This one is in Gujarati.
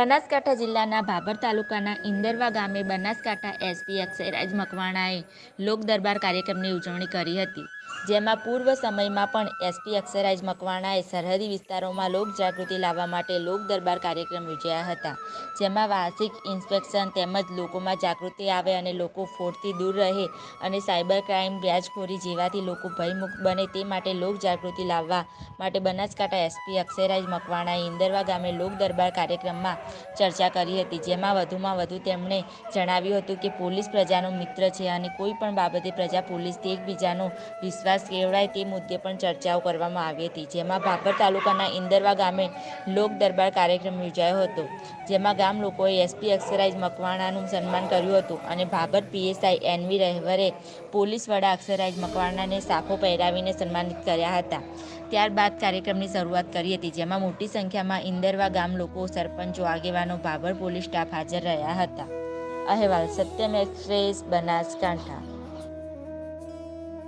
બનાસકાંઠા જિલ્લાના ભાભર તાલુકાના ઇન્દરવા ગામે બનાસકાંઠા એસપી અક્ષયરાજ મકવાણાએ લોક દરબાર કાર્યક્રમની ઉજવણી કરી હતી. જેમાં પૂર્વ સમયમાં પણ એસપી અક્ષરાજ મકવાણાએ સરહદી વિસ્તારોમાં લોક જાગૃતિ લાવવા માટે લોક દરબાર કાર્યક્રમ યોજ્યા હતા, જેમાં વાર્ષિક ઇન્સ્પેક્શન તેમજ લોકોમાં જાગૃતિ આવે અને લોકો ફોડથી દૂર રહે અને સાયબર ક્રાઇમ વ્યાજખોરી જેવાથી લોકો ભયમુક્ત બને તે માટે લોક જાગૃતિ લાવવા માટે બનાસકાંઠા એસપી અક્ષરાજ મકવાણાએ ઇન્દરવા ગામે લોક દરબાર કાર્યક્રમમાં ચર્ચા કરી હતી, જેમાં વધુમાં વધુ તેમણે જણાવ્યું હતું કે પોલીસ પ્રજાનો મિત્ર છે અને કોઈ પણ બાબતે પ્રજા પોલીસથી એકબીજાનો વિશ્વાસ કેળવાય તે મુદ્દે પણ ચર્ચાઓ કરવામાં આવી હતી. જેમાં ભાભર તાલુકાના ઇન્દરવા ગામે લોક દરબાર કાર્યક્રમ યોજાયો હતો, જેમાં ગામ લોકોએ એસપી અક્ષરાજ મકવાણાનું સન્માન કર્યું હતું અને ભાભર પીએસઆઈ એનવી રહેવરે પોલીસ વડા અક્ષરાજ મકવાણાને સાફો પહેરાવીને સન્માનિત કર્યા હતા. ત્યારબાદ કાર્યક્રમની શરૂઆત કરી હતી, જેમાં મોટી સંખ્યામાં ઇન્દરવા ગામ લોકો, સરપંચો, આગેવાનો, ભાભર પોલીસ સ્ટાફ હાજર રહ્યા હતા. અહેવાલ સત્યમ એક્સપ્રેસ બનાસકાંઠા.